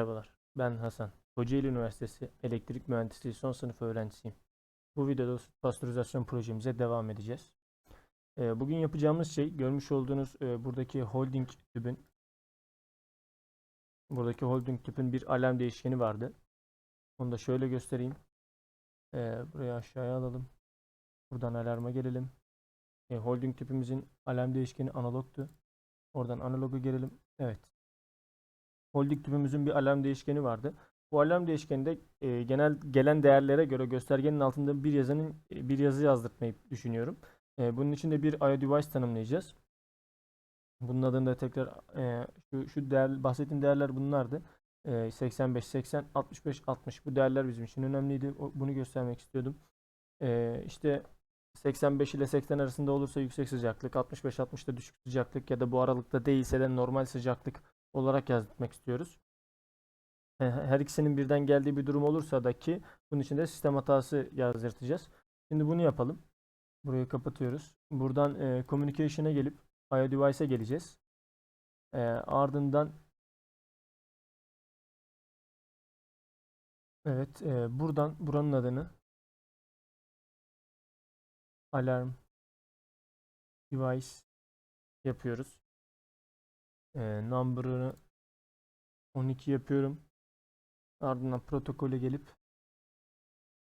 Merhabalar, ben Hasan. Kocaeli Üniversitesi Elektrik Mühendisliği son sınıf öğrencisiyim. Bu videoda pastörizasyon projemize devam edeceğiz. Ee, Bugün yapacağımız şey görmüş olduğunuz e, buradaki holding tübün buradaki holding tüpün bir alarm değişkeni vardı. Onu da şöyle göstereyim. Ee, Burayı aşağıya alalım. Buradan alarma gelelim. E, Holding tüpümüzün alarm değişkeni analogtu. Oradan analoga gelelim. Evet. Holding tüpümüzün bir alarm değişkeni vardı. Bu alarm değişkeninde e, genel gelen değerlere göre göstergenin altında bir yazının e, bir yazı yazdırtmayı düşünüyorum. E, bunun için de bir IO device tanımlayacağız. Bunun adını da tekrar e, şu, şu değer, bahsettiğim değerler bunlardı. E, 85, 80, 65, 60 bu değerler bizim için önemliydi. O- bunu göstermek istiyordum. E, işte 85 ile 80 arasında olursa yüksek sıcaklık, 65-60'da düşük sıcaklık ya da bu aralıkta değilse de normal sıcaklık olarak yazdırmak istiyoruz. Her ikisinin birden geldiği bir durum olursa da ki bunun için de sistem hatası yazdırtacağız. Şimdi bunu yapalım. Burayı kapatıyoruz. Buradan e, communication'a gelip IO device'e geleceğiz. E, ardından evet e, buradan buranın adını alarm device yapıyoruz. E, number'ını 12 yapıyorum. Ardından protokole gelip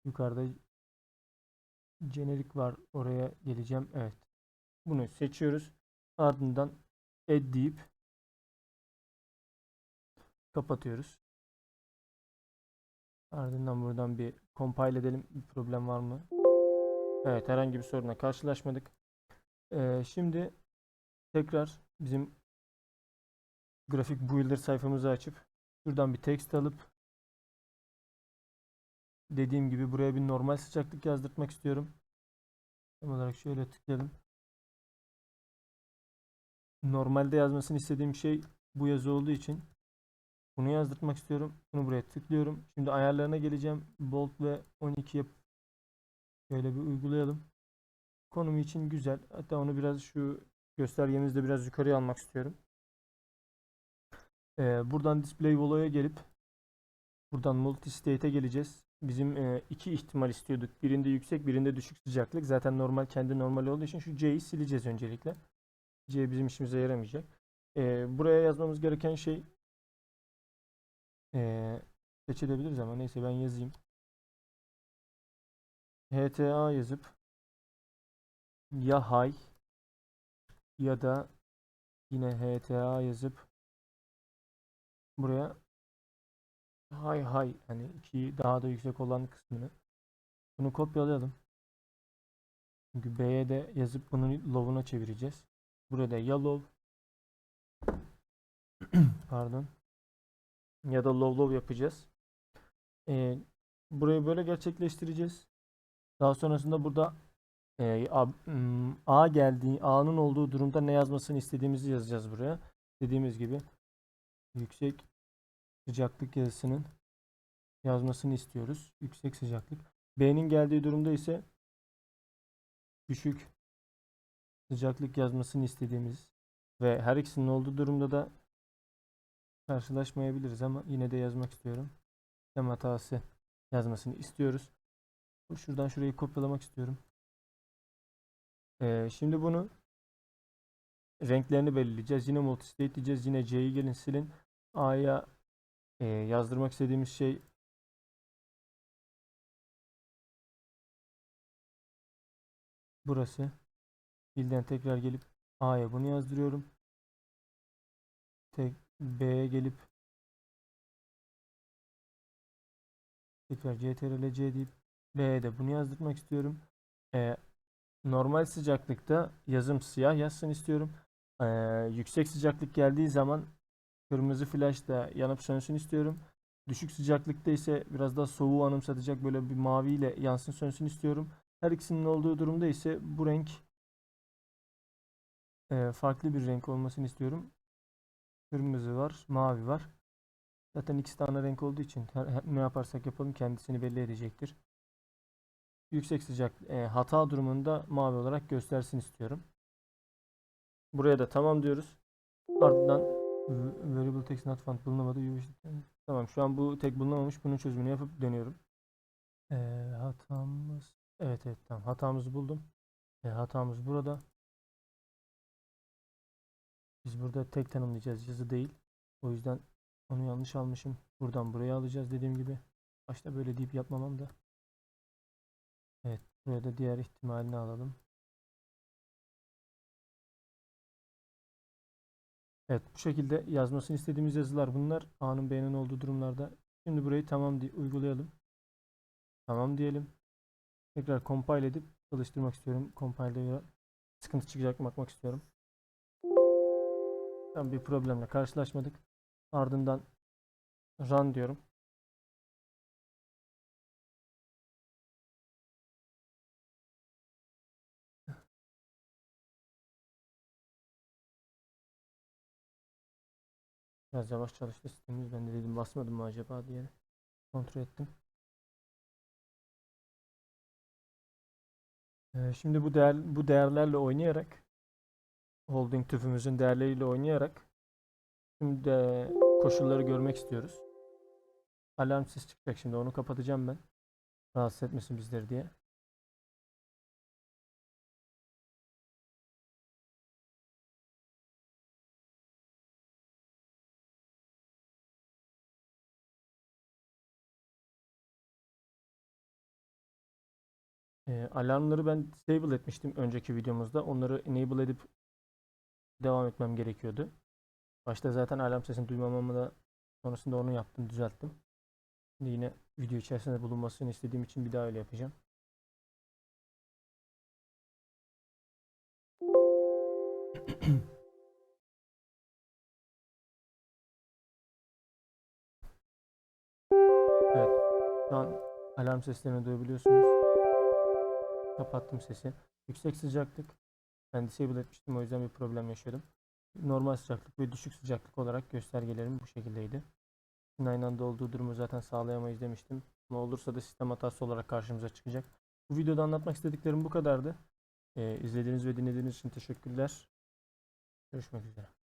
yukarıda jenerik var. Oraya geleceğim. Evet. Bunu seçiyoruz. Ardından add deyip kapatıyoruz. Ardından buradan bir compile edelim. Bir problem var mı? Evet, herhangi bir sorunla karşılaşmadık. Ee, şimdi tekrar bizim grafik builder sayfamızı açıp şuradan bir text alıp dediğim gibi buraya bir normal sıcaklık yazdırtmak istiyorum. Tam olarak şöyle tıklayalım. Normalde yazmasını istediğim şey bu yazı olduğu için bunu yazdırtmak istiyorum. Bunu buraya tıklıyorum. Şimdi ayarlarına geleceğim. Bold ve 12 yap. Şöyle bir uygulayalım. Konumu için güzel. Hatta onu biraz şu göstergemizde biraz yukarıya almak istiyorum. Ee, buradan display vola'ya gelip buradan multi state'e geleceğiz. Bizim e, iki ihtimal istiyorduk. Birinde yüksek, birinde düşük sıcaklık. Zaten normal kendi normal olduğu için şu C'yi sileceğiz öncelikle. C bizim işimize yaramayacak. Ee, buraya yazmamız gereken şey ee, seçilebiliriz ama neyse ben yazayım. HTA yazıp ya high ya da yine HTA yazıp buraya high high hani iki daha da yüksek olan kısmını bunu kopyalayalım. Çünkü B'ye de yazıp bunu low'una çevireceğiz. Burada ya low pardon ya da low low yapacağız. Ee, burayı böyle gerçekleştireceğiz. Daha sonrasında burada e, A, A geldiği A'nın olduğu durumda ne yazmasını istediğimizi yazacağız buraya. Dediğimiz gibi yüksek sıcaklık yazısının yazmasını istiyoruz. Yüksek sıcaklık. B'nin geldiği durumda ise düşük sıcaklık yazmasını istediğimiz ve her ikisinin olduğu durumda da karşılaşmayabiliriz ama yine de yazmak istiyorum. Sistem hatası yazmasını istiyoruz. Şuradan şurayı kopyalamak istiyorum. Ee, şimdi bunu renklerini belirleyeceğiz. Yine multistate diyeceğiz. Yine C'yi gelin silin. A'ya e, yazdırmak istediğimiz şey burası. Bilden tekrar gelip A'ya bunu yazdırıyorum. Tek B'ye gelip tekrar CTRL C deyip B'ye de bunu yazdırmak istiyorum. Ee, normal sıcaklıkta yazım siyah yazsın istiyorum. Ee, yüksek sıcaklık geldiği zaman kırmızı flash da yanıp sönsün istiyorum. Düşük sıcaklıkta ise biraz daha soğuğu anımsatacak böyle bir maviyle yansın sönsün istiyorum. Her ikisinin olduğu durumda ise bu renk e, farklı bir renk olmasını istiyorum. Kırmızı var, mavi var. Zaten ikisi de ana renk olduğu için ne yaparsak yapalım kendisini belli edecektir. Yüksek sıcak e, hata durumunda mavi olarak göstersin istiyorum. Buraya da tamam diyoruz. Ardından variable text not found bulunamadı. Tamam şu an bu tek bulunamamış. Bunun çözümünü yapıp dönüyorum. Ee, hatamız evet evet tamam hatamızı buldum. Ee, hatamız burada. Biz burada tek tanımlayacağız yazı değil. O yüzden onu yanlış almışım. Buradan buraya alacağız dediğim gibi. Başta böyle deyip yapmamam da. Evet buraya da diğer ihtimalini alalım. Evet bu şekilde yazmasını istediğimiz yazılar bunlar. A'nın B'nin olduğu durumlarda. Şimdi burayı tamam diye uygulayalım. Tamam diyelim. Tekrar compile edip çalıştırmak istiyorum. Compile'de göre sıkıntı çıkacak mı bakmak istiyorum. Tam bir problemle karşılaşmadık. Ardından run diyorum. Biraz yavaş çalıştı sistemimiz. Ben de dedim basmadım mı acaba diye kontrol ettim. Ee, şimdi bu değer bu değerlerle oynayarak holding tüfümüzün değerleriyle oynayarak şimdi de koşulları görmek istiyoruz. Alarm sesi çıkacak şimdi onu kapatacağım ben. Rahatsız etmesin bizleri diye. Ee, alarmları ben disable etmiştim önceki videomuzda. Onları enable edip devam etmem gerekiyordu. Başta zaten alarm sesini duymamamı da sonrasında onu yaptım, düzelttim. Şimdi yine video içerisinde bulunmasını istediğim için bir daha öyle yapacağım. Evet, şu an alarm seslerini duyabiliyorsunuz. Kapattım sesi. Yüksek sıcaklık. Ben disable etmiştim o yüzden bir problem yaşıyordum. Normal sıcaklık ve düşük sıcaklık olarak göstergelerim bu şekildeydi. Bütün aynı anda olduğu durumu zaten sağlayamayız demiştim. Ama olursa da sistem hatası olarak karşımıza çıkacak. Bu videoda anlatmak istediklerim bu kadardı. Ee, izlediğiniz ve dinlediğiniz için teşekkürler. Görüşmek üzere.